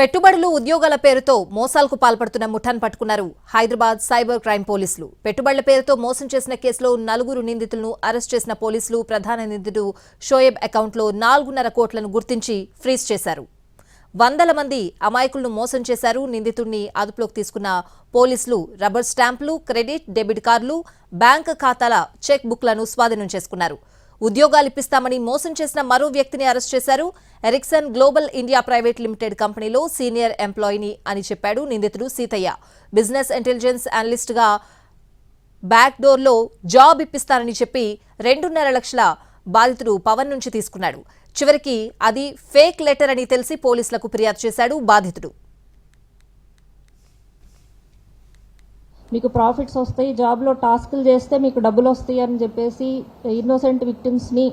పెట్టుబడులు ఉద్యోగాల పేరుతో మోసాలకు పాల్పడుతున్న ముఠాన్ పట్టుకున్నారు హైదరాబాద్ సైబర్ క్రైమ్ పోలీసులు. పెట్టుబడుల పేరుతో మోసం చేసిన కేసులో నలుగురు నిందితులను అరెస్ట్ చేసిన పోలీసులు ప్రధాన నిందితుడు షోయబ్ అకౌంట్లో నాలుగున్నర కోట్లను గుర్తించి ఫ్రీజ్ చేశారు. వందల మంది అమాయకులను మోసం చేశారు. నిందితుడిని అదుపులోకి తీసుకున్న పోలీసులు రబ్బర్ స్టాంపులు క్రెడిట్ డెబిట్ కార్డులు బ్యాంక్ ఖాతాల చెక్ బుక్లను స్వాధీనం చేసుకున్నారు. ఉద్యోగాలు ఇప్పిస్తామని మోసం చేసిన మరో వ్యక్తిని అరెస్ట్ చేశారు Ericsson global India private limited కంపెనీలో సీనియర్ ఎంప్లాయీని అని చెప్పాడు నిందితుడు సీతయ్య. బిజినెస్ ఇంటెలిజెన్స్ అనలిస్ట్గా బ్యాక్ డోర్లో జాబ్ ఇప్పిస్తానని చెప్పి రెండున్నర లక్షల బాధితుడు పవన్ నుంచి తీసుకున్నాడు. చివరికి అది ఫేక్ లెటర్ అని తెలిసి పోలీసులకు ఫిర్యాదు చేశాడు బాధితుడు. మీకు ప్రాఫిట్స్ వస్తాయి జాబ్లో టాస్క్లు చేస్తే మీకు డబ్బులు వస్తాయి అని చెప్పేసి ఇన్నోసెంట్ విక్టిమ్స్ని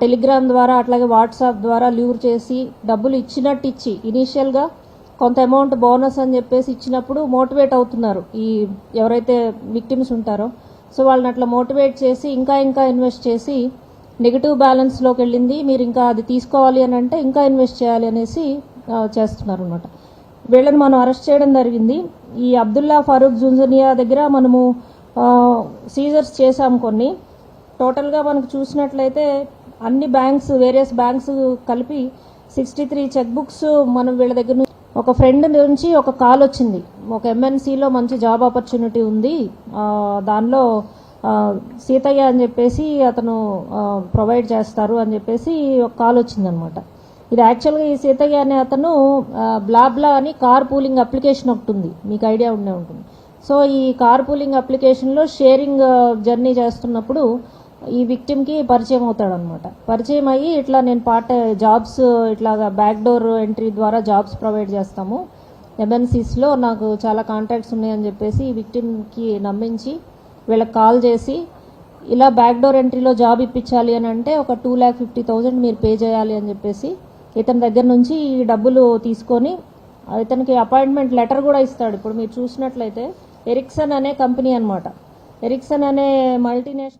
టెలిగ్రామ్ ద్వారా అట్లాగే వాట్సాప్ ద్వారా ల్యూర్ చేసి డబ్బులు ఇచ్చినట్టు ఇచ్చి ఇనీషియల్గా కొంత అమౌంట్ బోనస్ అని చెప్పేసి ఇచ్చినప్పుడు మోటివేట్ అవుతున్నారు ఈ ఎవరైతే విక్టిమ్స్ ఉంటారో. సో వాళ్ళని అట్లా మోటివేట్ చేసి ఇంకా ఇంకా ఇన్వెస్ట్ చేసి నెగిటివ్ బ్యాలెన్స్లోకి వెళ్ళింది మీరు ఇంకా అది తీసుకోవాలి అని అంటే ఇంకా ఇన్వెస్ట్ చేయాలి అనేసి చేస్తున్నారు అనమాట వీళ్ళని మనం అరెస్ట్ చేయడం జరిగింది. ఈ అబ్దుల్లా ఫారూక్ జుంజునియా దగ్గర మనము సీజర్స్ చేసాం కొన్ని. టోటల్గా మనకు చూసినట్లయితే అన్ని బ్యాంక్స్ వేరియస్ బ్యాంక్స్ కలిపి సిక్స్టీ త్రీ చెక్ బుక్స్ మనం వీళ్ళ దగ్గర నుంచి ఒక ఫ్రెండ్ నుంచి ఒక కాల్ వచ్చింది. ఒక ఎంఎన్సీలో మంచి జాబ్ ఆపర్చునిటీ ఉంది. దానిలో సీతయ్య అని చెప్పేసి అతను ప్రొవైడ్ చేస్తారు అని చెప్పేసి ఒక కాల్ వచ్చిందనమాట. ఇది యాక్చువల్గా ఈ సీతయ్య అనే అతను బ్లాబ్లా అని కార్ పూలింగ్ అప్లికేషన్ ఒకటి ఉంది. మీకు ఐడియా ఉండే ఉంటుంది. సో ఈ కార్ పూలింగ్ అప్లికేషన్లో షేరింగ్ జర్నీ చేస్తున్నప్పుడు ఈ విక్టిమ్కి పరిచయం అవుతాడనమాట పరిచయం అయ్యి ఇట్లా నేను పార్ట్ జాబ్స్ ఇట్లాగా బ్యాక్ డోర్ ఎంట్రీ ద్వారా జాబ్స్ ప్రొవైడ్ చేస్తాము. ఎంఎన్సీస్లో నాకు చాలా కాంటాక్ట్స్ ఉన్నాయని చెప్పేసి ఈ విక్టిమ్కి నమ్మించి వీళ్ళకి కాల్ చేసి ఇలా బ్యాక్ డోర్ ఎంట్రీలో జాబ్ ఇప్పించాలి అని అంటే ఒక టూ ల్యాక్ ఫిఫ్టీ థౌజండ్ మీరు పే చేయాలి అని చెప్పేసి ఇతని దగ్గర నుంచి ఈ డబ్బులు తీసుకొని ఇతనికి అపాయింట్మెంట్ లెటర్ కూడా ఇస్తాడు. ఇప్పుడు మీరు చూసినట్లయితే ఎరిక్సన్ అనే కంపెనీ అన్నమాట. ఎరిక్సన్ అనే మల్టీనేషనల్